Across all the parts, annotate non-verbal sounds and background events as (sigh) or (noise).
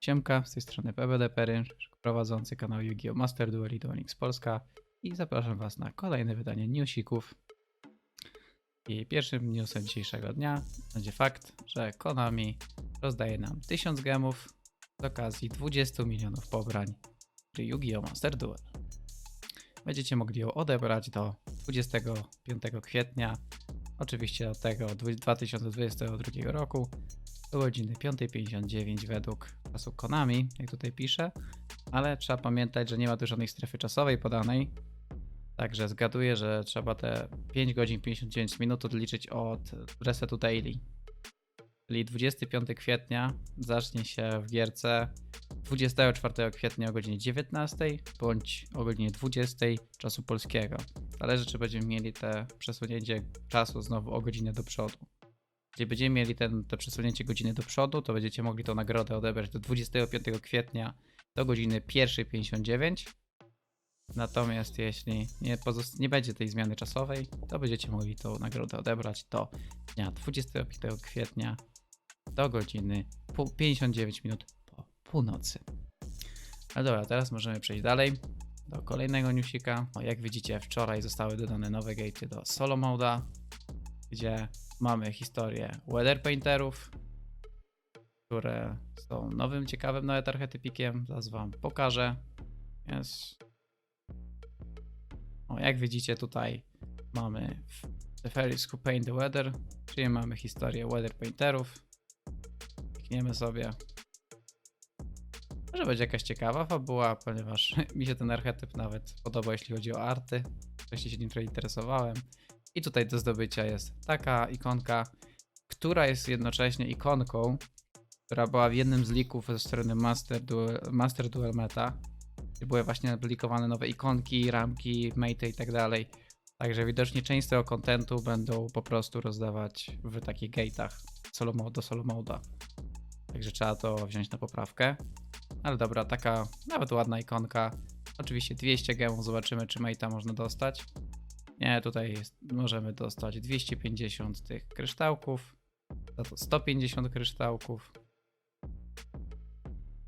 Siemka, z tej strony PBD Peryn, prowadzący kanał Yu-Gi-Oh! Master Duel i Duelix Polska i zapraszam Was na kolejne wydanie newsików. I pierwszym newsem dzisiejszego dnia będzie fakt, że Konami rozdaje nam 1000 gemów z okazji 20 milionów pobrań gry Yu-Gi-Oh! Master Duel. Będziecie mogli ją odebrać do 25 kwietnia, oczywiście do tego 2022 roku godziny 5.59 według czasu Konami, jak tutaj piszę, ale trzeba pamiętać, że nie ma tu żadnej strefy czasowej podanej, także zgaduję, że trzeba te 5 godzin 59 minut odliczyć od resetu daily. Czyli 25 kwietnia zacznie się w gierce 24 kwietnia o godzinie 19 bądź o godzinie 20 czasu polskiego. Zależy, czy będziemy mieli te przesunięcie czasu znowu o godzinę do przodu. Jeśli będziemy mieli ten, to przesunięcie godziny do przodu, to będziecie mogli tą nagrodę odebrać do 25 kwietnia do godziny 1.59. Natomiast jeśli nie, nie będzie tej zmiany czasowej, to będziecie mogli tą nagrodę odebrać do dnia 25 kwietnia do godziny pół- 59 minut po północy. Ale dobra, teraz możemy przejść dalej do kolejnego newsika. Jak widzicie, wczoraj zostały dodane nowe gatey do solo moda, gdzie mamy historię weather painterów, które są nowym, ciekawym nawet archetypikiem. Zaraz wam pokażę. Jest. O, jak widzicie tutaj mamy The Fairies Who Paint the Weather, czyli mamy historię weather painterów. Klikniemy sobie. Może będzie jakaś ciekawa fabuła, ponieważ (laughs) mi się ten archetyp nawet podoba, jeśli chodzi o arty. Wcześniej się nim trochę interesowałem. I tutaj do zdobycia jest taka ikonka, która jest jednocześnie ikonką, która była w jednym z lików ze strony Master Duel, Master Duel Meta. Były właśnie publikowane nowe ikonki, ramki, mate i tak dalej. Także widocznie część tego kontentu będą po prostu rozdawać w takich gate'ach solo do solo moda. Także trzeba to wziąć na poprawkę. Ale dobra, taka nawet ładna ikonka. Oczywiście 200 gemów, zobaczymy czy mate'a można dostać. Nie, tutaj jest, możemy dostać 250 tych kryształków, za to 150 kryształków,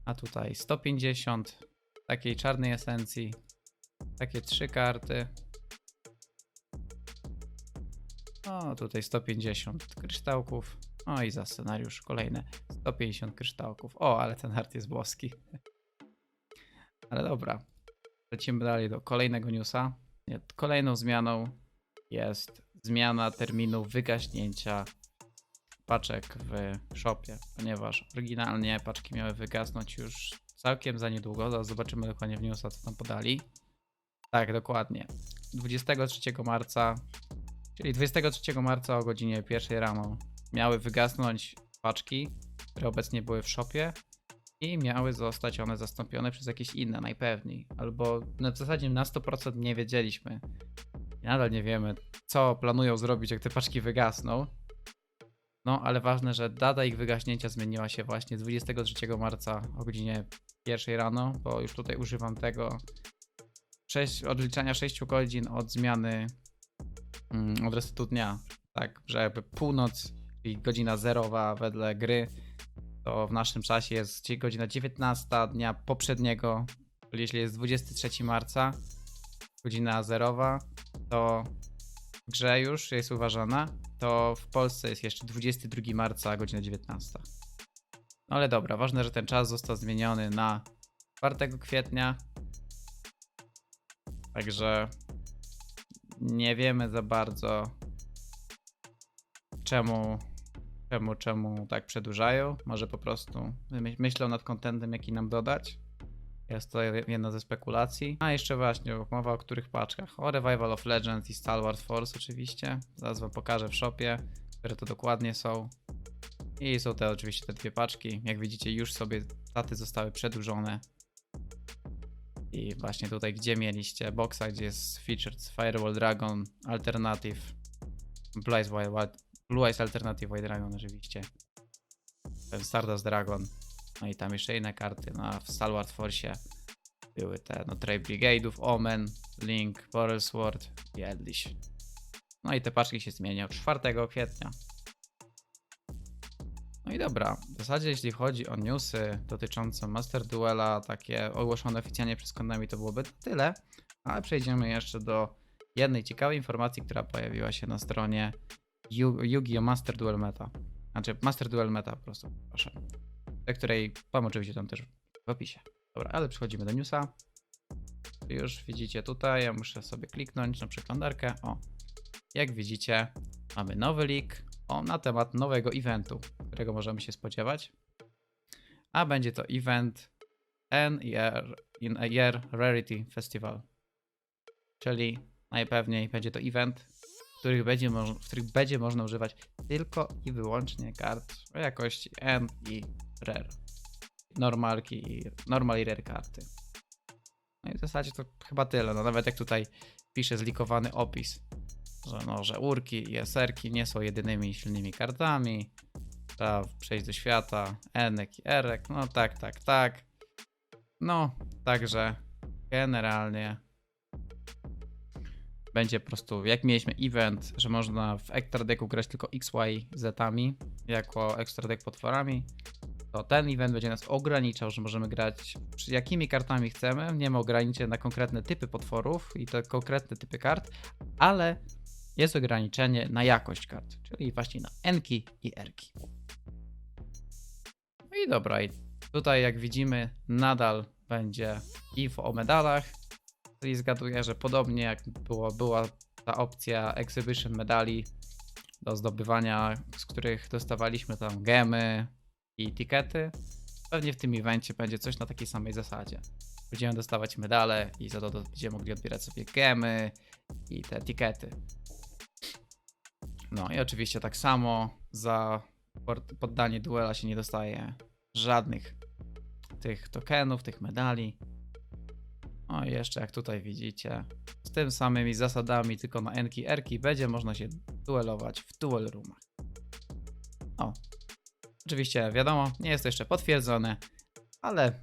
a tutaj 150 takiej czarnej esencji, takie trzy karty. O, tutaj 150 kryształków. O i za scenariusz kolejne 150 kryształków. O, ale ten art jest boski. (laughs) Ale dobra. Lecimy dalej do kolejnego newsa. Kolejną zmianą jest zmiana terminu wygaśnięcia paczek w shopie, ponieważ oryginalnie paczki miały wygasnąć już całkiem za niedługo. Zaraz zobaczymy dokładnie w newsa, co tam podali. Tak, dokładnie. 23 marca, czyli 23 marca o godzinie 1 rano miały wygasnąć paczki, które obecnie były w shopie i miały zostać one zastąpione przez jakieś inne, najpewniej. Albo no, w zasadzie na 100% nie wiedzieliśmy. I nadal nie wiemy, co planują zrobić, jak te paczki wygasną. No, ale ważne, że data ich wygaśnięcia zmieniła się właśnie 23 marca o godzinie 1 rano, bo już tutaj używam tego 6, odliczania 6 godzin od zmiany, mm, od resetu dnia. Tak, że jakby północ, czyli godzina zerowa wedle gry, to w naszym czasie jest godzina 19 dnia poprzedniego, czyli jeśli jest 23 marca, godzina zerowa, to w grze już jest uważana, to w Polsce jest jeszcze 22 marca, godzina 19. No ale dobra, ważne, że ten czas został zmieniony na 4 kwietnia. Także nie wiemy za bardzo czemu czemu, czemu tak przedłużają. Może po prostu my- myślą nad kontentem, jaki nam dodać. Jest to jedna ze spekulacji. A jeszcze właśnie mowa o których paczkach. O Revival of Legends i Star Wars Force oczywiście. Zaraz wam pokażę w shopie, które to dokładnie są. I są te oczywiście te dwie paczki. Jak widzicie już sobie daty zostały przedłużone. I właśnie tutaj, gdzie mieliście boxa, gdzie jest featured Firewall Dragon, Alternative, Wild, Wild, Blue Eyes Alternative White Dragon oczywiście. Ten Stardust Dragon. No i tam jeszcze inne karty. No a w Stalwart Force były te no Trade Brigade'ów, Omen, Link, Boral Sword i Eldish. No i te paczki się zmienią 4 kwietnia. No i dobra, w zasadzie jeśli chodzi o newsy dotyczące Master Duela, takie ogłoszone oficjalnie przez Konami, to byłoby tyle, ale przejdziemy jeszcze do jednej ciekawej informacji, która pojawiła się na stronie Yu-Gi-Oh! Master Duel Meta. Znaczy Master Duel Meta po prostu, proszę. Do której mam oczywiście tam też w opisie. Dobra, ale przechodzimy do newsa. Już widzicie tutaj, ja muszę sobie kliknąć na przeglądarkę. O, jak widzicie, mamy nowy leak o, na temat nowego eventu, którego możemy się spodziewać. A będzie to event NER in a Year Rarity Festival. Czyli najpewniej będzie to event, których będzie, w których będzie można używać tylko i wyłącznie kart o jakości N i Rare. Normalki i normal i rare karty. No i w zasadzie to chyba tyle. No nawet jak tutaj pisze zlikowany opis, że, no, że urki i eserki nie są jedynymi silnymi kartami. Trzeba przejść do świata Enek i Erek. No tak, tak, tak. No, także generalnie będzie po prostu, jak mieliśmy event, że można w Extra Decku grać tylko XY zetami, jako Extra Deck potworami, to ten event będzie nas ograniczał, że możemy grać jakimi kartami chcemy. Nie ma ograniczeń na konkretne typy potworów i te konkretne typy kart, ale jest ograniczenie na jakość kart, czyli właśnie na N-ki i R-ki. No i dobra, i tutaj jak widzimy nadal będzie info o medalach, czyli zgaduję, że podobnie jak było, była ta opcja Exhibition medali do zdobywania, z których dostawaliśmy tam gemy i tikety, pewnie w tym evencie będzie coś na takiej samej zasadzie. Będziemy dostawać medale i za to będziemy mogli odbierać sobie gemy i te tikety. No i oczywiście tak samo za poddanie duela się nie dostaje żadnych tych tokenów, tych medali. No i jeszcze jak tutaj widzicie, z tym samymi zasadami, tylko na Enki Erki będzie można się duelować w duel roomach. O. Oczywiście wiadomo, nie jest to jeszcze potwierdzone, ale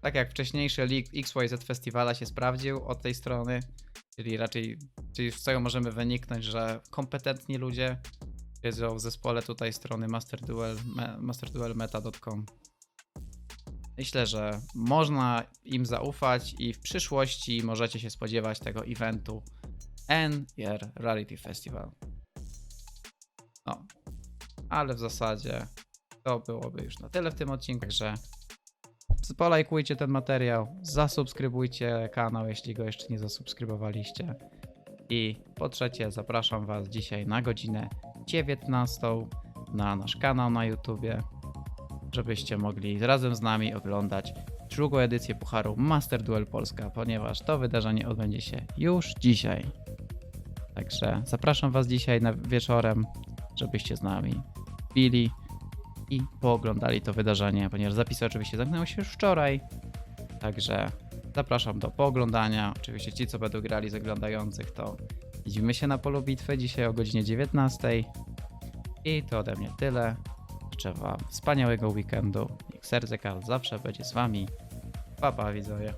tak jak wcześniejszy leak XYZ Festivala się sprawdził od tej strony, czyli raczej czyli z czego możemy wyniknąć, że kompetentni ludzie siedzą w zespole tutaj strony Master Duel, me, masterduelmeta.com. Myślę, że można im zaufać i w przyszłości możecie się spodziewać tego eventu NR Rarity Festival. No, ale w zasadzie to byłoby już na tyle w tym odcinku, także polajkujcie ten materiał, zasubskrybujcie kanał, jeśli go jeszcze nie zasubskrybowaliście. I po trzecie, zapraszam Was dzisiaj na godzinę 19 na nasz kanał na YouTubie, żebyście mogli razem z nami oglądać drugą edycję Pucharu Master Duel Polska, ponieważ to wydarzenie odbędzie się już dzisiaj. Także zapraszam Was dzisiaj na wieczorem, żebyście z nami bili i pooglądali to wydarzenie, ponieważ zapisy oczywiście zamknęły się już wczoraj. Także zapraszam do pooglądania. Oczywiście ci, co będą grali z oglądających, to widzimy się na polu bitwy dzisiaj o godzinie 19. I to ode mnie tyle. Życzę Wam wspaniałego weekendu. Niech serce Karl zawsze będzie z Wami. Pa, pa widzowie.